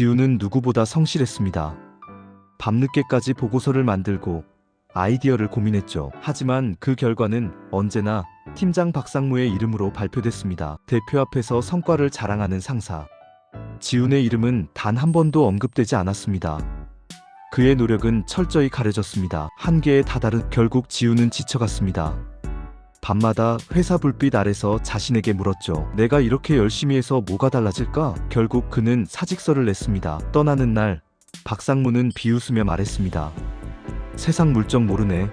지우는 누구보다 성실했습니다. 밤늦게까지 보고서를 만들고 아이디어를 고민했죠. 하지만 그 결과는 언제나 팀장 박상무의 이름으로 발표됐습니다. 대표 앞에서 성과를 자랑하는 상사. 지훈의 이름은 단 한 번도 언급되지 않았습니다. 그의 노력은 철저히 가려졌습니다. 한계에 다다른 결국 지훈은 지쳐갔습니다. 밤마다 회사 불빛 아래서 자신에게 물었죠. 내가 이렇게 열심히 해서 뭐가 달라질까? 결국 그는 사직서를 냈습니다. 떠나는 날 박상무는 비웃으며 말했습니다. 세상 물정 모르네.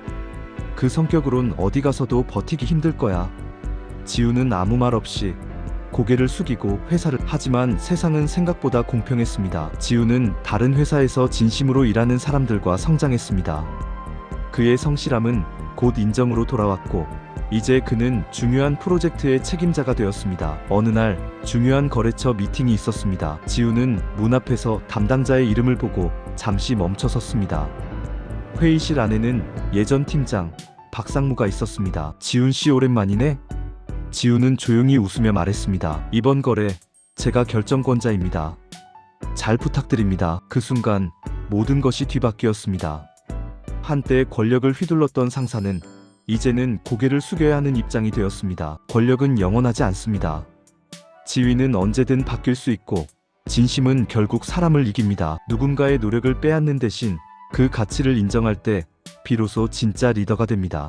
그 성격으론 어디 가서도 버티기 힘들 거야. 지우는 아무 말 없이 고개를 숙이고 회사를 하지만 세상은 생각보다 공평했습니다. 지우는 다른 회사에서 진심으로 일하는 사람들과 성장했습니다. 그의 성실함은 곧 인정으로 돌아왔고 이제 그는 중요한 프로젝트의 책임자가 되었습니다. 어느 날 중요한 거래처 미팅이 있었습니다. 지우는 문 앞에서 담당자의 이름을 보고 잠시 멈춰 섰습니다. 회의실 안에는 예전 팀장 박상무가 있었습니다. 지훈 씨 오랜만이네. 지훈은 조용히 웃으며 말했습니다. 이번 거래 제가 결정권자입니다. 잘 부탁드립니다. 그 순간 모든 것이 뒤바뀌었습니다. 한때 권력을 휘둘렀던 상사는 이제는 고개를 숙여야 하는 입장이 되었습니다. 권력은 영원하지 않습니다. 지위는 언제든 바뀔 수 있고 진심은 결국 사람을 이깁니다. 누군가의 노력을 빼앗는 대신 그 가치를 인정할 때 비로소 진짜 리더가 됩니다.